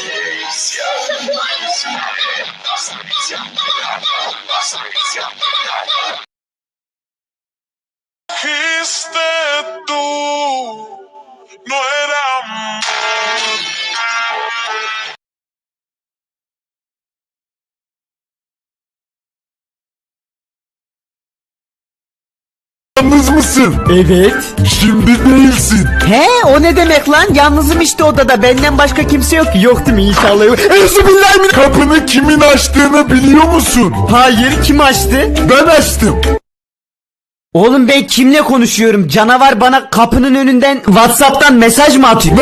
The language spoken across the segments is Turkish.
Paciência. Yalnız mısın? Evet. Şimdi değilsin. He o ne demek lan? Yalnızım işte odada. Benden başka kimse yok. Yok değil mi inşallah? Bismillahirrahmanirrahim. Kapını kimin açtığını biliyor musun? Hayır kim açtı? Ben açtım. Oğlum ben kimle konuşuyorum? Canavar bana kapının önünden Whatsapp'tan mesaj mı atıyor?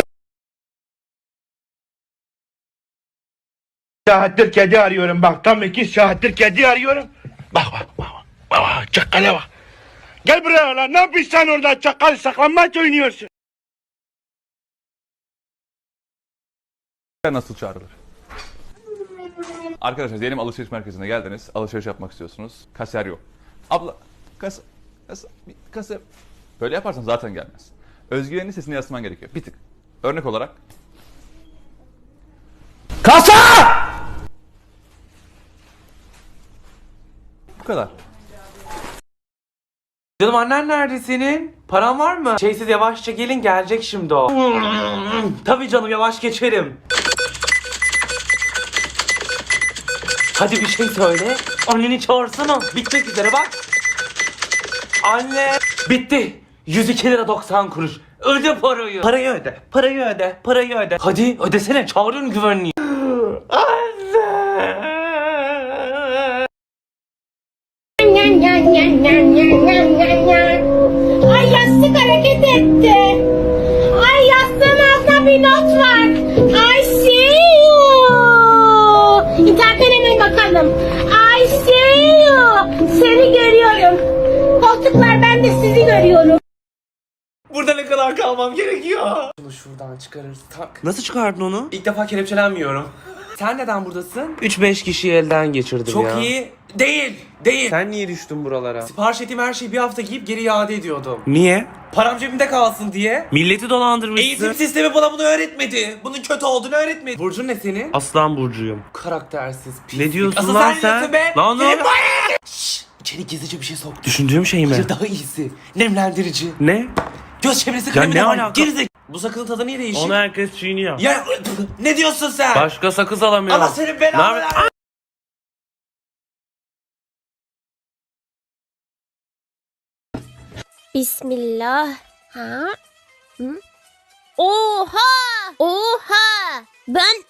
saattir kedi arıyorum bak tam iki saattir kedi arıyorum. Bak bak bak bak bak çakala bak. Gel buraya lan ne yapıyorsun sen orada çakal saklanmaç oynuyorsun. nasıl çağrılır? Arkadaşlar diyelim alışveriş merkezine geldiniz. Alışveriş yapmak istiyorsunuz. Kasiyer yok. Abla kas kas kasiyer. Böyle yaparsan zaten gelmez. Özgüvenini sesini yansıtman gerekiyor. Bir tık. Örnek olarak Kasa! bu kadar. Canım annen nerede senin? Paran var mı? Şeysiz yavaşça gelin gelecek şimdi o. Tabii canım yavaş geçerim. Hadi bir şey söyle. Anneni çağırsana. Bitmek üzere bak. Anne. Bitti. 102 lira 90 kuruş. Öde parayı. Parayı öde. Parayı öde. Parayı öde. Hadi ödesene. Çağırın güvenliği. Anne. Koltuklar ben de sizi görüyorum. Burada ne kadar kalmam gerekiyor? Şunu şuradan çıkarırız tak. Nasıl çıkardın onu? İlk defa kelepçelenmiyorum. Sen neden buradasın? 3-5 kişiyi elden geçirdim Çok ya. iyi. Değil. Değil. Sen niye düştün buralara? Sipariş ettiğim her şeyi bir hafta giyip geri iade ediyordum. Niye? Param cebimde kalsın diye. Milleti dolandırmışsın. Eğitim sistemi bana bunu öğretmedi. Bunun kötü olduğunu öğretmedi. Burcun ne senin? Aslan burcuyum. Karaktersiz. Pislik. Ne diyorsun Asıl lan sen? sen? Be. Lan. Şşş, İçeri gizlice bir şey sok. Düşündüğüm şey mi? Hayır daha iyisi. Nemlendirici. Ne? Göz çevresi kremi ne de var. alaka? Gerizek. Bu sakızın tadı niye değişik? Onu herkes çiğniyor. Ya ne diyorsun sen? Başka sakız alamıyorum. Allah senin belanı Ne Bismillah. Ha? Hı? Oha! Oha! Ben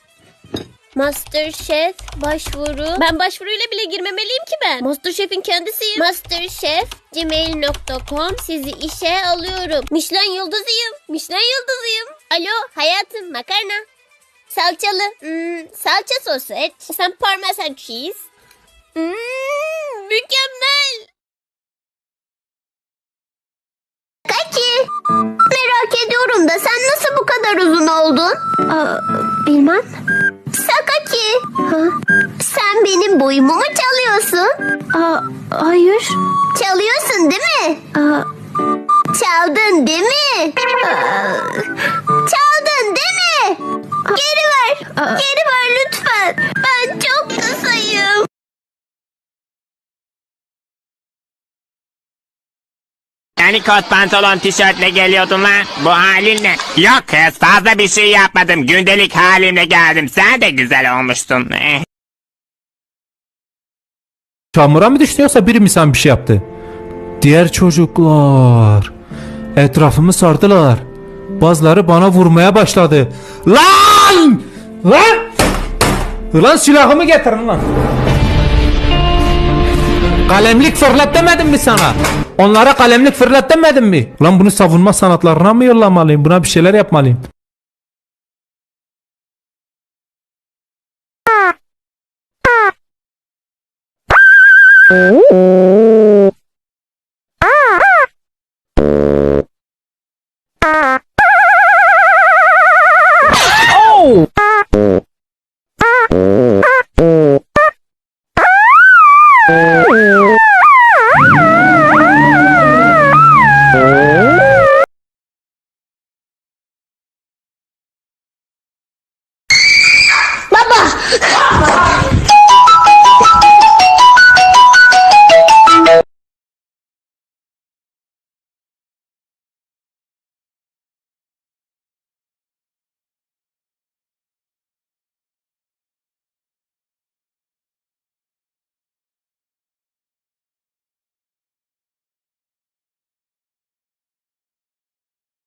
Masterchef başvuru. Ben başvuruyla bile girmemeliyim ki ben. Masterchef'in kendisiyim. Masterchef.gmail.com Sizi işe alıyorum. Michelin yıldızıyım. Michelin yıldızıyım. Alo hayatım makarna. Salçalı. Hmm, salça sosu et. Sen parmesan cheese. Hmm, mükemmel. Kaki. Merak ediyorum da sen nasıl bu kadar uzun oldun? Aa, bilmem. Sakaki. Ha? Sen benim boyumu mu çalıyorsun? Aa, hayır. Çalıyorsun değil mi? Aa, çaldın değil mi? Aa, çaldın değil mi? Geri ver. Geri Yani kot pantolon tişörtle geliyordun lan. Bu halin ne? Yok kız fazla bir şey yapmadım. Gündelik halimle geldim. Sen de güzel olmuştun. Eh. Çamura mı düştü yoksa biri mi sen bir şey yaptı? Diğer çocuklar etrafımı sardılar. Bazıları bana vurmaya başladı. Lan! Lan! Lan silahımı getirin lan. Kalemlik fırlat demedim mi sana? Onlara kalemlik fırlat demedim mi? Lan bunu savunma sanatlarına mı yollamalıyım? Buna bir şeyler yapmalıyım.